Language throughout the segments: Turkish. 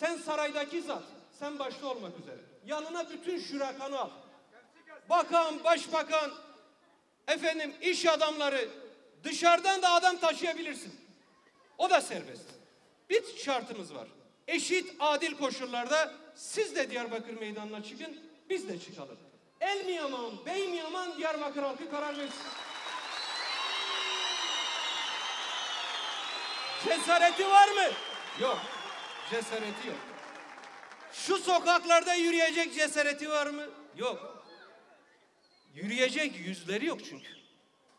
Sen saraydaki zat, sen başta olmak üzere. Yanına bütün şurakanı al. Bakan, başbakan, efendim iş adamları, dışarıdan da adam taşıyabilirsin. O da serbest. Bir şartımız var. Eşit, adil koşullarda siz de Diyarbakır meydanına çıkın, biz de çıkalım. El mi yaman, bey mi yaman Diyarbakır halkı karar versin. Cesareti var mı? Yok. Cesareti yok. Şu sokaklarda yürüyecek cesareti var mı? Yok. Yürüyecek yüzleri yok çünkü.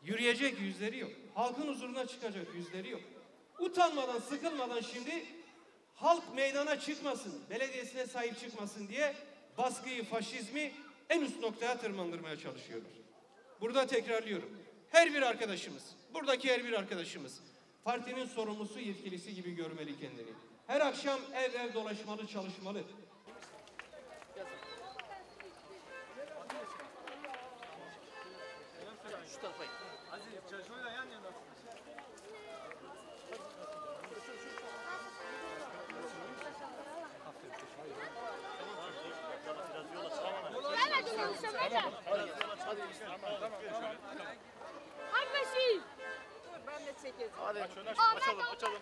Yürüyecek yüzleri yok. Halkın huzuruna çıkacak yüzleri yok. Utanmadan, sıkılmadan şimdi halk meydana çıkmasın, belediyesine sahip çıkmasın diye baskıyı, faşizmi en üst noktaya tırmandırmaya çalışıyorlar. Burada tekrarlıyorum. Her bir arkadaşımız, buradaki her bir arkadaşımız partinin sorumlusu, yetkilisi gibi görmeli kendini. Her akşam ev ev dolaşmalı, çalışmalı. Gelmedin mi Şöyle. Hadi Beşir. Ben de çekeceğim. Hadi. Açalım açalım.